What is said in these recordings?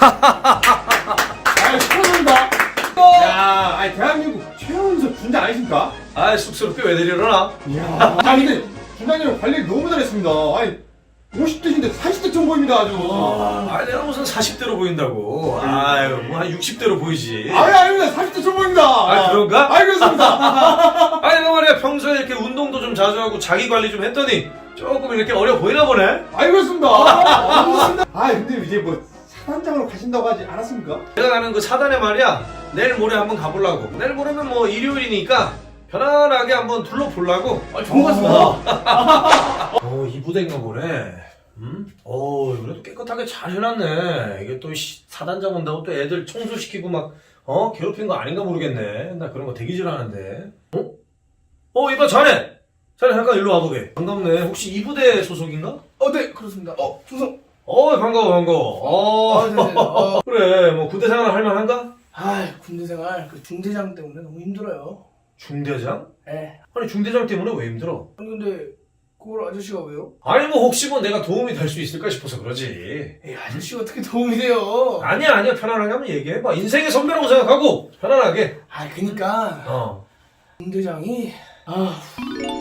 아, 축하드립니다. 야, 아니 대한민국 최연소 군장 아니십니까? 아 쑥스럽게 왜 내려라? 이야. 아, 근데 군장님 관리 너무 잘했습니다. 아니 50대신데 40대 좀 보입니다 아주. 아 내가 무슨 40대로 보인다고 아유 뭐한 60대로 보이지 아니 아닙니다. 40대 좀 보입니다. 아, 그런가? 아, 그렇습니다. 아니 너 말이야 평소에 이렇게 운동도 좀 자주 하고 자기 관리 좀 했더니 조금 이렇게 어려 보이나 보네 아, 그렇습니다. 아, 아, 근데 이제 뭐 사단장으로 가신다고 하지 않았습니까? 내가 가는 그 사단에 말이야 내일 모레 한번 가보려고 내일 모레면 뭐 일요일이니까 편안하게 한번 둘러보려고 아, 좋은 것 같습니다. 어이 부대인가 보네 음? 어 그래도 깨끗하게 잘 해놨네 이게 또 씨, 사단장 온다고 또 애들 청소시키고 막 어? 괴롭힌 거 아닌가 모르겠네 나 그런 거 되게 싫어하는데 어? 어 이봐 자네 자네 잠깐 일로 와보게 반갑네 혹시 이 부대 소속인가? 어, 네, 그렇습니다. 어, 충성. 어 반가워 반가워 어 아, 네네. 어, 그래 뭐 부대 생활 할만한가? 아, 군대 생활, 그 중대장 때문에 너무 힘들어요. 중대장? 예. 아니 중대장 때문에 왜 힘들어? 아니, 근데, 그걸 아저씨가 왜요? 아니 뭐 혹시 뭐 내가 도움이 될 수 있을까 싶어서 그러지 에이, 아저씨가 어떻게 도움이 돼요? 아니야 아니야 편안하게 한번 얘기해봐 인생의 선배라고 생각하고 편안하게 아, 그니까, 어 중대장이, 아,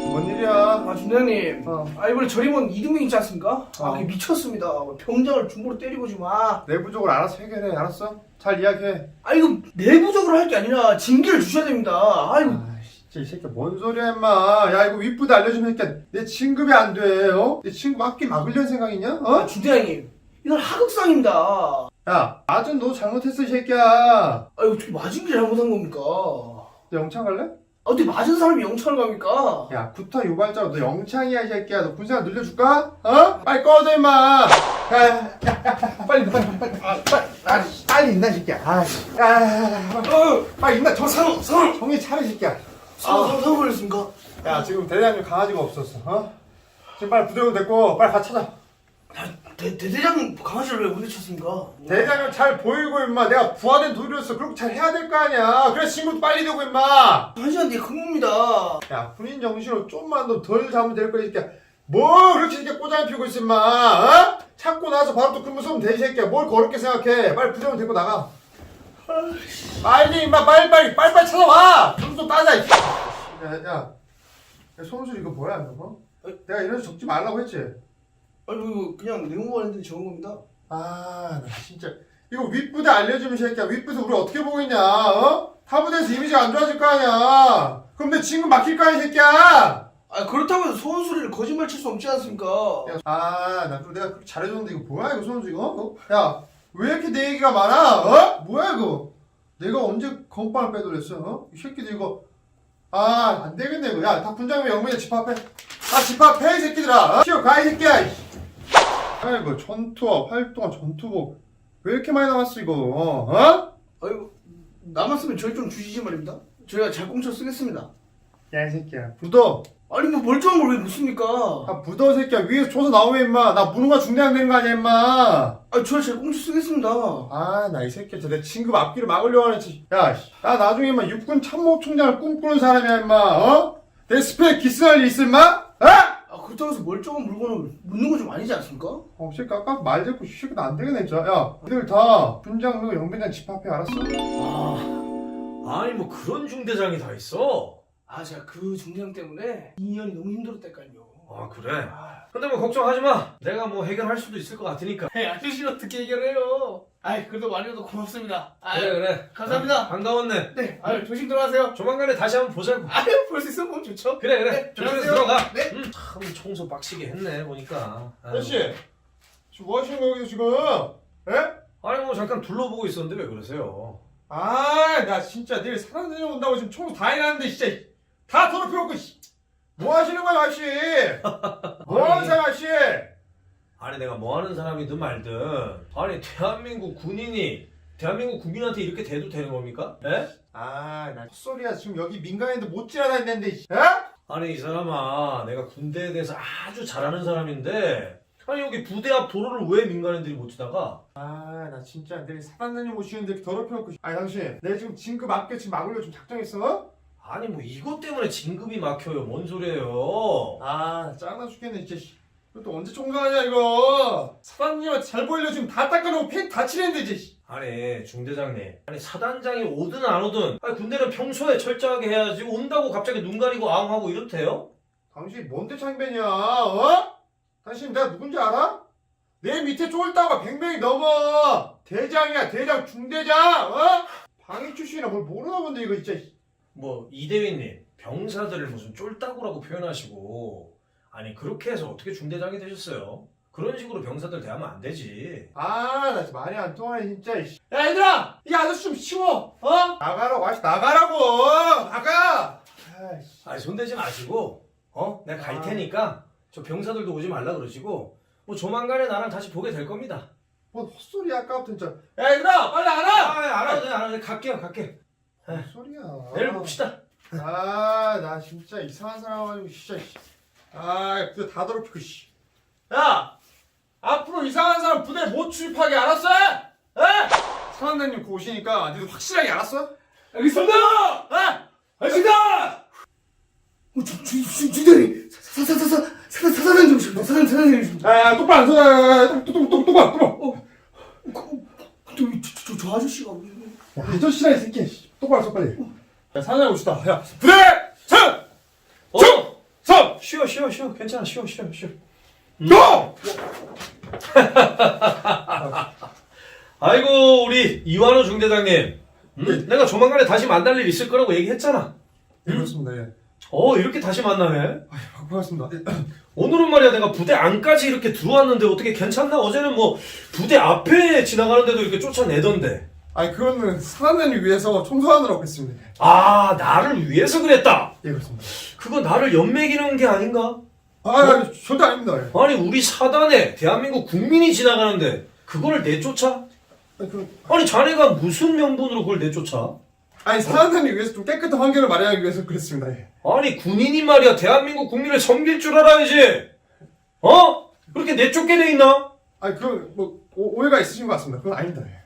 뭔 일이야? 아, 중대장님. 어. 아, 이번에 저리면 이등병 있지 않습니까? 아, 어. 그게 미쳤습니다. 병장을 중으로 때리고 지 마. 내부적으로 알아서 해결해. 알았어? 잘 이야기해. 아, 이거 내부적으로 할 게 아니라 징계를 주셔야 됩니다. 아, 이거. 아, 진짜 이 새끼 뭔 소리야 임마. 야 이거 윗부대 알려주면 새끼야 내 진급이 안 돼. 어? 내 진급 앞기 막으려는 생각이냐? 아, 어? 중대장님. 이건 하극상입니다. 아, 야 아준 너 잘못했어 이 새끼야. 이거 어떻게 맞은 게 잘못한 겁니까? 너 영창 갈래? 아, 어떻게 맞은 사람이 영천을 갑니까? 야 구타 유발자로 너 영창이야 이 새끼야. 너 군생활 늘려줄까? 어? 빨리 꺼져 임마. 야, 야, 야, 야, 빨리 빨리 빨리 아, 빨리 아, 빨리 있나 이 새끼야. 아, 씨. 야, 야, 야, 야, 어, 빨리 있나 정 상, 상, 정신 차려 이 새끼야. 상, 상, 상 걸렸습니까? 야 지금 대대장님 강아지가 없었어. 어? 지금 빨리 부대원 됐고 빨리 같이 찾아. 대, 대대장 강아지를 왜 물리쳤습니까? 대장님 잘 보이고 임마. 내가 부하된 도리로서 그렇게 잘 해야 될 거 아니야. 그래 친구도 빨리 되고 임마. 한 시간 뒤에 근무입니다. 야 군인 정신으로 좀만 더덜 잡으면 될 거야 이 새끼야. 뭐 그렇게 이렇게 꼬장을 피우고 있어 임마. 어? 찾고 나서 바로 또 근무 서면 돼이 새끼야. 뭘 그렇게 생각해. 빨리 부대원 데리고 나가. 빨리 임마. 빨리 빨리. 빨리 빨리 찾아와. 점수 따자 이 야, 야, 야. 손수 이거 뭐야 이거? 어? 내가 이런 식 적지 말라고 했지 아니 이거 그냥 내용 관련된 적은 겁니다. 아, 나 진짜 이거 윗부대 알려주면 이 새끼야. 윗부대 우리 어떻게 보고 있냐? 어? 타부대에서 이미지가 안 좋아질 거 아니야. 그럼 내 친구 막힐 거 아니야, 이 새끼야. 아 그렇다고 해서 소원 소리를 거짓말 칠 수 없지 않습니까? 야, 아, 나 그럼 내가 그렇게 잘해줬는데 이거 뭐야 이거 손수 이거? 어? 야, 왜 이렇게 내 얘기가 많아? 어? 뭐야 이거? 내가 언제 건빵을 빼돌렸어? 어? 이 새끼들 이거 아, 안 되겠네 이거. 야, 다 군장면 영민에 집합해. 아, 집합해 이 새끼들아. 어? 튀어 가 이 새끼야. 이씨. 아이고 전투와 활동화 전투복 왜 이렇게 많이 남았어 이거? 어? 아이고 남았으면 저희 좀 주시지 말입니다. 저희가 잘 꽁쳐 쓰겠습니다. 야 이 새끼야 부더 아니 뭐 멀쩡한 걸 왜 묻습니까? 아 부더 이 새끼야 위에서 조서 나오면 임마 나 무능화 중대장 되는 거 아니야 임마 아 저희 잘 꽁쳐 쓰겠습니다. 아 나 이 새끼 저내 친구 앞길을 막으려고 하는 야나 나중에 임마 육군 참모총장을 꿈꾸는 사람이야 임마 어? 내 스펙 기스할 일 있어 임마? 어? 아 그렇다고 해서 멀쩡한 물건을 묻는 건 좀 아니지 않습니까? 어, 새끼 아까 말 듣고 이 새끼 나안 되겠네 진짜 야 너희들 다 분장 그리고 영배장 집합해 알았어? 아, 아니 뭐 그런 중대장이 다 있어 아 제가 그 중대장 때문에 2년이 너무 힘들었다니까요. 아 그래? 아, 근데 뭐 걱정하지 마 내가 뭐 해결할 수도 있을 것 같으니까 에이, 아저씨 어떻게 해결해요? 아이 그래도 많이라도 고맙습니다. 아, 그래 그래 감사합니다. 반가웠네 네, 아유 조심 들어가세요. 조만간에 다시 한번 보자고 아유 볼 수 있으면 보면 좋죠. 그래 그래 네, 조심해서 들어가세요. 들어가 네. 음, 참 청소 빡시게 했네 보니까 아유. 아저씨 지금 뭐 하시는 거예요 지금? 에? 아니 뭐 잠깐 둘러보고 있었는데 왜 그러세요 아, 나 진짜 내일 사람 다녀온다고 지금 청소 다 해놨는데 진짜 다 더럽혀놓고 씨. 뭐 하시는 거야 아저씨? 뭐 하는. 사람 아저씨? 아니 내가 뭐 하는 사람이든 말든 아니 대한민국 군인이 대한민국 국민한테 이렇게 대도 되는 겁니까? 에? 아, 나 헛소리야 지금 여기 민간인도 못 지나다니는데 씨. 에? 아니 이 사람아 내가 군대에 대해서 아주 잘 아는 사람인데 아니 여기 부대 앞 도로를 왜 민간인들이 못 지나가? 아, 나 진짜 내일 사단장님 오시는데 더럽혀놓고 씨. 아니 당신 내가 지금 진급 앞에 지금 막으려 좀 작정했어? 아니 뭐 이것 때문에 진급이 막혀요 뭔 소리예요 아, 나 짱나 죽겠네 진짜 씨. 또 언제 총각하냐 이거 사장님한테 잘 보이려 지금 다 닦아놓고 펜다 칠했는데 이제 씨. 아니 중대장님 아니 사단장이 오든 안 오든 아니 군대는 평소에 철저하게 해야지 온다고 갑자기 눈 가리고 아웅하고 이렇대요? 당신 뭔데 창변이야 어? 당신 내가 누군지 알아? 내 밑에 쫄다가 100명이 넘어 대장이야 대장 중대장 어? 방위 출신이라 뭘 모르나 본데 이거 진짜 뭐 이대위님 병사들을 무슨 쫄따구라고 표현하시고 아니 그렇게 해서 어떻게 중대장이 되셨어요? 그런 식으로 병사들 대하면 안 되지 아나 진짜 말이 안 통하네 진짜 씨. 야 얘들아 이 아저씨 좀 치워 어? 나가라고 아저씨 나가라고 나가 아이씨. 아니 손대지 마시고 어? 내가 갈 아. 테니까 저 병사들도 오지 말라 그러시고 뭐 조만간에 나랑 다시 보게 될 겁니다 뭔 헛소리야 아까부터 진짜 야 얘들아 빨리 아, 나가라 알아도 돼 알아도 돼 갈게요 갈게 헛소리야 내일 봅시다 아, 나 진짜 이상한 사람 와가지고 진짜 씨. 아, 그거 다 더럽히고 씨. 야, 앞으로 이상한 사람 부대 못 출입하게 알았어? 에? 사관장님 그 오시니까 니도 확실하게 알았어? 알겠습니다! 에? 알겠습니다! 어, 주, 주, 주, 주대리! 사, 사, 사, 사, 사, 사, 사단 좀, 사단, 사단 좀. 야, 야, 똑바로 안. 똑똑똑 똑바로 똑바로. 저, 저, 저, 저 아저씨가. 왜- 야, 아저씨라 이 새끼. 씨. 똑바로 서 빨리. 야, 사장님 오시다. 야, 부대 선, 어? 선, 쉬어 쉬어 쉬어 괜찮아 쉬어 쉬어 쉬어 고! 아이고 우리 이완호 중대장님 음? 내가 조만간에 다시 만날 일 있을 거라고 얘기했잖아 네, 그렇습니다. 예. 어 이렇게 다시 만나네 고맙습니다. 오늘은 말이야 내가 부대 안까지 이렇게 들어왔는데 어떻게 괜찮나? 어제는 뭐 부대 앞에 지나가는데도 이렇게 쫓아내던데 아니, 그거는 사장님 위해서 청소하느라고 했습니다. 아 나를 위해서 그랬다 예, 그렇습니다. 그거 나를 연맥이는 게 아닌가? 아, 아니, 절대 아닙니다. 예. 아니 우리 사단에 대한민국 국민이 지나가는데 그거를 내쫓아? 아니, 그, 아니 자네가 무슨 명분으로 그걸 내쫓아? 아니 사람들이 위해서 좀 깨끗한 환경을 마련하기 위해서 그랬습니다. 예. 아니 군인이 말이야 대한민국 국민을 섬길 줄 알아야지 어? 그렇게 내쫓게 돼 있나? 아니 그건 뭐 오, 오해가 있으신 것 같습니다. 그건 아닙니다. 예.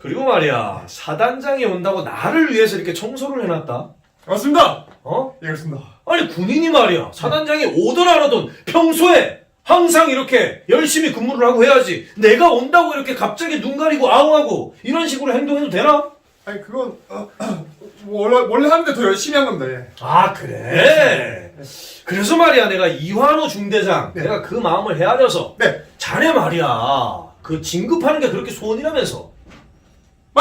그리고 말이야 사단장이 온다고 나를 위해서 이렇게 청소를 해놨다 맞습니다. 어? 예 그렇습니다. 아니 군인이 말이야 사단장이 오든 안 오든 평소에 항상 이렇게 열심히 근무를 하고 해야지 내가 온다고 이렇게 갑자기 눈 가리고 아웅하고 이런 식으로 행동해도 되나? 아니 그건 어, 뭐 원래 원래 하는데 더 열심히 한 겁니다. 예. 아 그래? 그래서 말이야 내가 이환호 중대장 네. 내가 그 마음을 헤아려서 네 자네 말이야 그 진급하는 게 그렇게 소원이라면서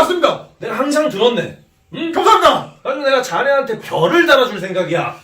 맞습니다. 내가 항상 들었네 응? 감사합니다. 그래서 내가 자네한테 별을 달아줄 생각이야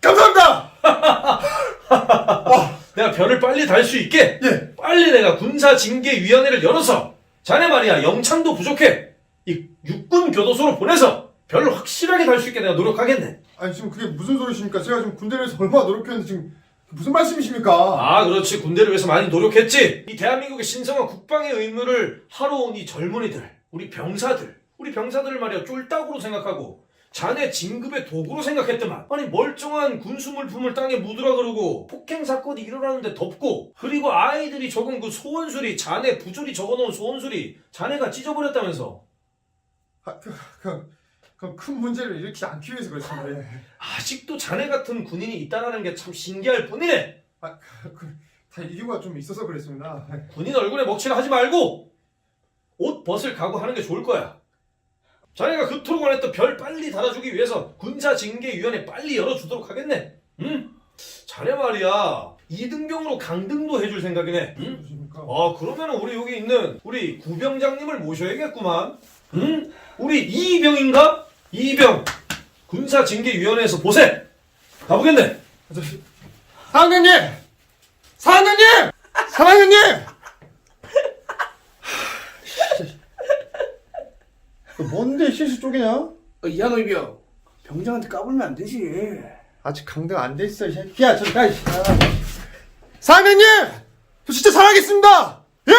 감사합니다. 내가 별을 빨리 달 수 있게 예. 빨리 내가 군사징계위원회를 열어서 자네 말이야 영창도 부족해 이 육군 교도소로 보내서 별을 확실하게 달 수 있게 내가 노력하겠네 아니 지금 그게 무슨 소리십니까? 제가 지금 군대를 해서 얼마나 노력했는데 지금 무슨 말씀이십니까? 아 그렇지 군대를 위해서 많이 노력했지 이 대한민국의 신성한 국방의 의무를 하러 온 이 젊은이들 우리 병사들 우리 병사들을 말이야 쫄딱으로 생각하고 자네 진급의 도구로 생각했더만 아니 멀쩡한 군수 물품을 땅에 묻으라 그러고 폭행 사건이 일어나는데 덮고 그리고 아이들이 적은 그 소원술이 자네 부조리 적어놓은 소원술이 자네가 찢어버렸다면서 아, 그, 그, 그, 큰 문제를 일으키지 않기 위해서 그렇습니다. 예. 아직도 자네 같은 군인이 있다는 게 참 신기할 뿐이네 아, 그, 그, 다 이유가 좀 있어서 그랬습니다. 군인 얼굴에 먹칠을 하지 말고 옷 벗을 각오하는 게 좋을 거야. 자네가 그토록 원했던 별 빨리 달아주기 위해서 군사징계위원회 빨리 열어주도록 하겠네. 응? 자네 말이야 이등병으로 강등도 해줄 생각이네. 응? 아 그러면 우리 여기 있는 우리 구병장님을 모셔야겠구만. 응? 우리 이병인가? 이병 군사징계위원회에서 보세. 가보겠네. 사장님! 사장님! 사장님! 뭔데 실수 쪼개냐? 어, 이한호 이병. 병장한테 까불면 안 되지. 아직 강등 안 돼 있어, 이 새끼야. 저리 가, 이 씨. 아. 사장님! 저 진짜 잘하겠습니다! 예!